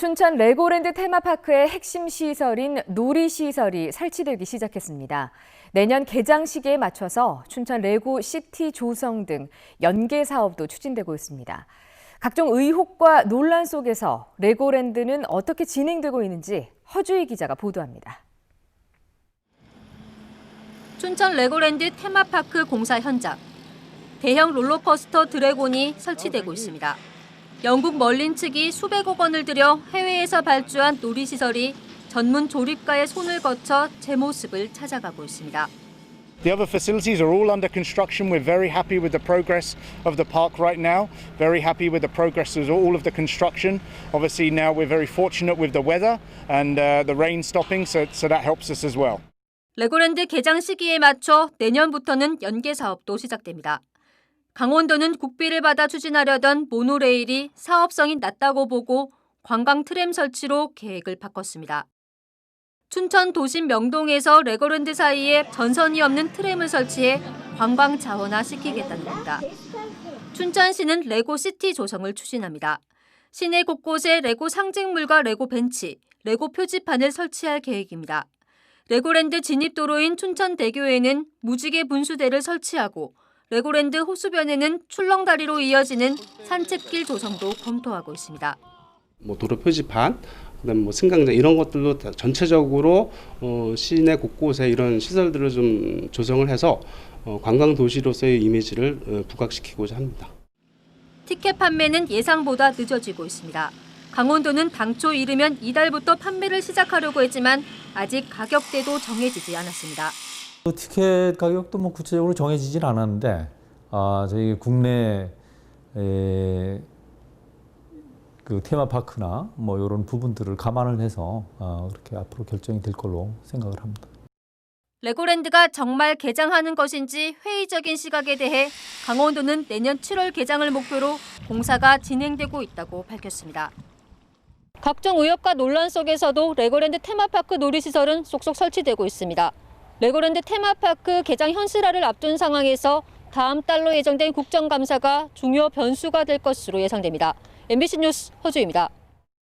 춘천 레고랜드 테마파크의 핵심 시설인 놀이시설이 설치되기 시작했습니다. 내년 개장 시기에 맞춰서 춘천 레고 시티 조성 등 연계 사업도 추진되고 있습니다. 각종 의혹과 논란 속에서 레고랜드는 어떻게 진행되고 있는지 허주희 기자가 보도합니다. 춘천 레고랜드 테마파크 공사 현장. 대형 롤러코스터 드래곤이 설치되고 있습니다. 영국 멀린 측이 수백억 원을 들여 해외에서 발주한 놀이시설이 전문 조립가의 손을 거쳐 제 모습을 찾아가고 있습니다. The other facilities are all under construction. We're very happy with the progress of the park right now. Very happy with the progress of all of the construction. Obviously, now we're very fortunate with the weather and uh, the rain stopping, so, so that helps us as well. 레고랜드 개장 시기에 맞춰 내년부터는 연계 사업도 시작됩니다. 강원도는 국비를 받아 추진하려던 모노레일이 사업성이 낮다고 보고 관광 트램 설치로 계획을 바꿨습니다. 춘천 도심 명동에서 레고랜드 사이에 전선이 없는 트램을 설치해 관광 자원화 시키겠다는 겁니다. 춘천시는 레고 시티 조성을 추진합니다. 시내 곳곳에 레고 상징물과 레고 벤치, 레고 표지판을 설치할 계획입니다. 레고랜드 진입도로인 춘천대교에는 무지개 분수대를 설치하고 레고랜드 호수변에는 출렁다리로 이어지는 산책길 조성도 검토하고 있습니다. 뭐 도로 표지판, 그다음 뭐 승강장 이런 것들도 다 전체적으로 어, 시내 곳곳에 이런 시설들을 좀 조성을 해서 어, 관광 도시로서의 이미지를 어, 부각시키고자 합니다. 티켓 판매는 예상보다 늦어지고 있습니다. 강원도는 당초 이르면 이달부터 판매를 시작하려고 했지만 아직 가격대도 정해지지 않았습니다. 그 티켓 가격도 뭐 구체적으로 정해지진 않았는데 아 저희 국내 에, 그 테마파크나 뭐 이런 부분들을 감안을 해서 아, 그렇게 앞으로 결정이 될 걸로 생각을 합니다. 레고랜드가 정말 개장하는 것인지 회의적인 시각에 대해 강원도는 내년 7월 개장을 목표로 공사가 진행되고 있다고 밝혔습니다. 각종 의혹과 논란 속에서도 레고랜드 테마파크 놀이시설은 쏙쏙 설치되고 있습니다. 레고랜드 테마파크 개장 현실화를 앞둔 상황에서 다음 달로 예정된 국정감사가 중요 변수가 될 것으로 예상됩니다. MBC 뉴스 허주입니다.